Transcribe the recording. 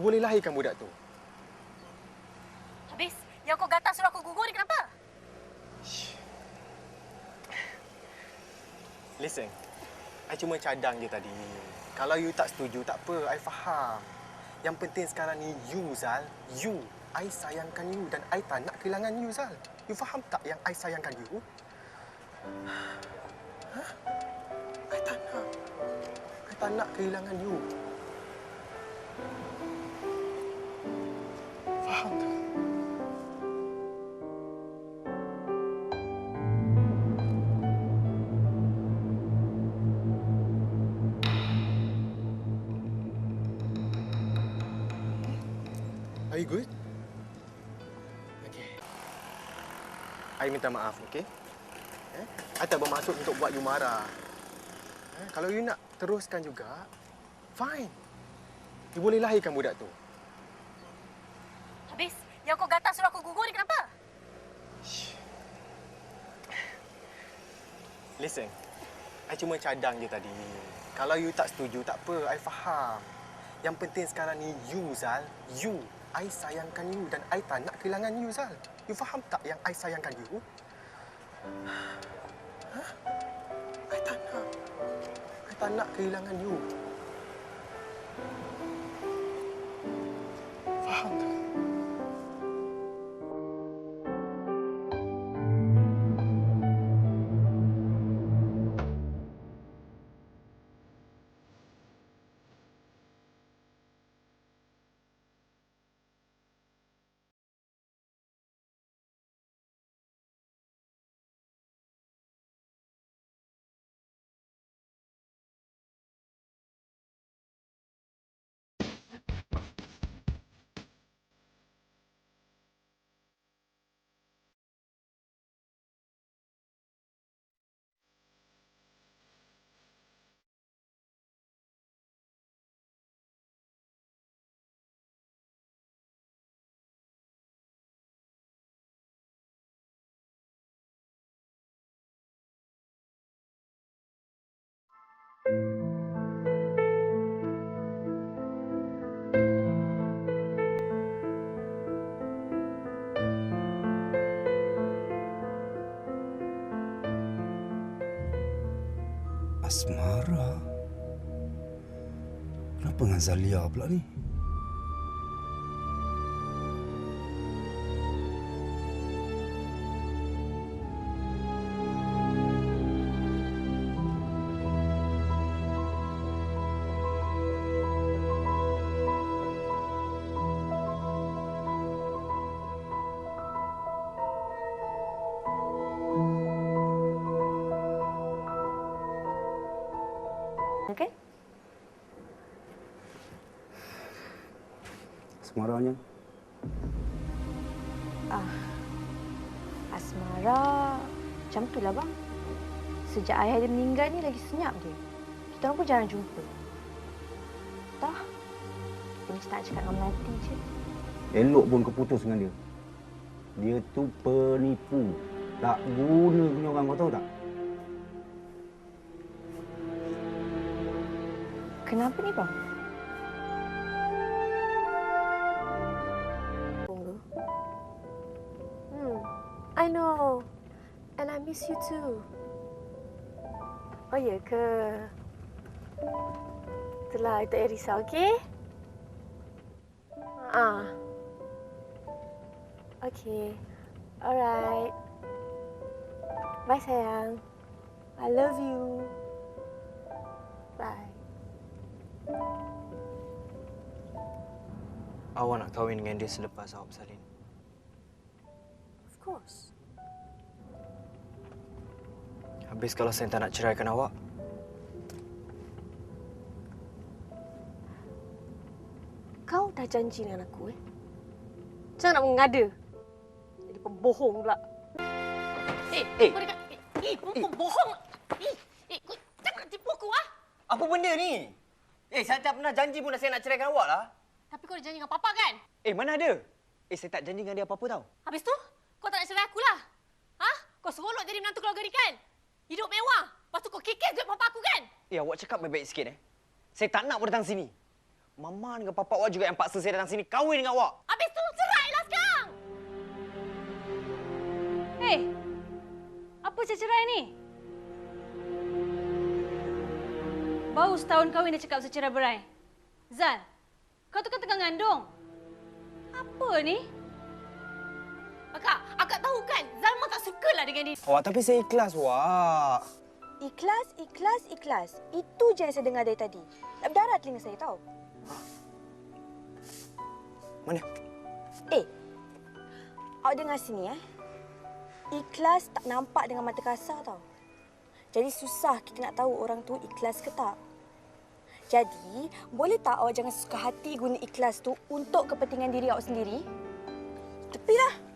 You boleh lahirkan budak tu. Habis, yang kau gatal suruh aku gugur ni kenapa? Listen. I cuma cadang je tadi. Kalau you tak setuju, tak apa. I faham. Yang penting sekarang ni you, Zal. You. I sayangkan you dan I tak nak kehilangan you, Zal. You faham tak yang I sayangkan you? Hah? I tak nak. I tak nak kehilangan you. Faham tak? Are you good? Okay. I minta maaf, okay? Eh? I tak bermaksud untuk buat you marah. Eh? Kalau you nak teruskan juga, fine. You boleh lahirkan budak tu. Habis, yang kau gatal suruh aku gugur ni kenapa? Listen, I cuma cadang je tadi. Kalau you tak setuju, tak apa. I faham. Yang penting sekarang ni you, Zal. You. I sayangkan you dan I tak nak kehilangan you, Zal. You faham tak yang I sayangkan you? Hah? I tak nak. I tak nak kehilangan you. Faham tak? Asmara. Kenapa dengan Zalia pula ni? Okay? Asmaranya. Ah, Asmara macam tu lah bang. Sejak ayah dia meninggal ni lagi senyap dia. Kita orang pun jarang jumpa. Tah, dia mesti tak cakap dengan Melati je. Elok pun kau putus dengan dia. Dia tu penipu. Tak guna punya orang kau tahu tak? Kenapa ni bang? Hmm, I know. And I miss you too. Oh ya ke? Itulah, tak payah risau, okey? Ah. Okay. Alright. Bye sayang. I love you. Awak nak kahwin dengan dia selepas awak bersalin. Of course. Habis kalau saya tak nak ceraikan awak, Kau dah janji dengan aku eh? Jangan nak mengada. Jadi pembohong pula. Eh, Eh. kau dekat... Eh, eh, kau bohong. Eh, eh, kau jangan tipu aku ah. apa benda ni? Eh, saya tak pernah janji pun saya nak ceraikan awak lah. Tapi kau dah janji dengan papa kan? Eh, mana ada? Eh, saya tak janji dengan dia apa-apa tau. Habis tu, kau tak nak cerai aku lah. Ha? Kau seronok jadi menantu keluarga ni kan? Hidup mewah. Lepas tu kau kikis duit papa aku kan? Eh, awak cakap baik-baik sikit eh. Saya tak nak pun datang sini. Mama dengan papa awak juga yang paksa saya datang sini kahwin dengan awak. Habis tu cerailah sekarang. Hei, apa cerai ni? Baru setahun kahwin dah cakap secerai berai. Zal, kau tu kan tengah ngandung. Apa ni? Akak, akak tahu kan Zalma tak sukalah dengan dia. Awak tapi saya ikhlas, Wak. Ikhlas, ikhlas, ikhlas. Itu je yang saya dengar dari tadi. Nak berdarah telinga saya tahu. Mana? Eh, awak dengar sini eh. Ikhlas tak nampak dengan mata kasar tau. Jadi susah kita nak tahu orang tu ikhlas ke tak. Jadi, boleh tak awak jangan suka hati guna ikhlas tu untuk kepentingan diri awak sendiri? Tepilah.